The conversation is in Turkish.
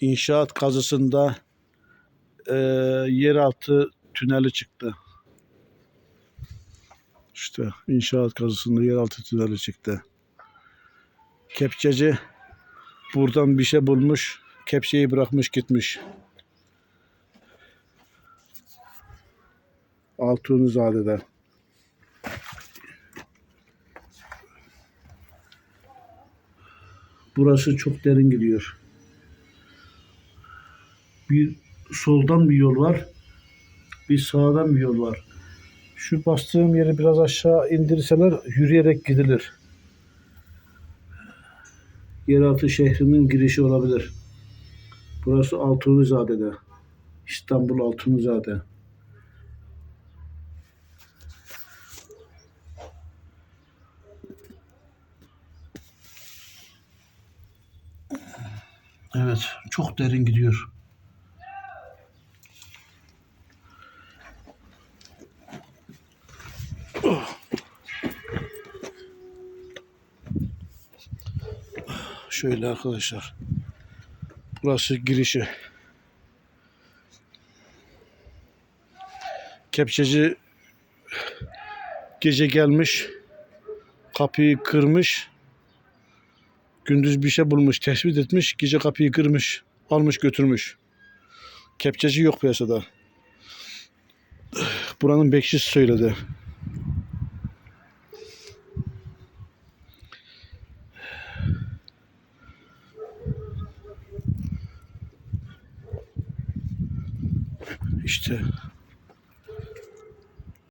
inşaat kazısında e, yeraltı tüneli çıktı. İşte inşaat kazısında yeraltı tüneli çıktı. Kepçeci buradan bir şey bulmuş, kepçeyi bırakmış gitmiş. Altunizade'de. Burası çok derin gidiyor. Bir soldan bir yol var. Bir sağdan bir yol var. Şu bastığım yeri biraz aşağı indirseler yürüyerek gidilir. Yeraltı şehrinin girişi olabilir. Burası Altunizade'de. İstanbul Altunizade. Evet, çok derin gidiyor. Şöyle arkadaşlar. Burası girişi. Kepçeci gece gelmiş. Kapıyı kırmış. Gündüz bir şey bulmuş, tespit etmiş. Gece kapıyı kırmış, almış götürmüş. Kepçeci yok piyasada. Buranın bekçisi söyledi. işte.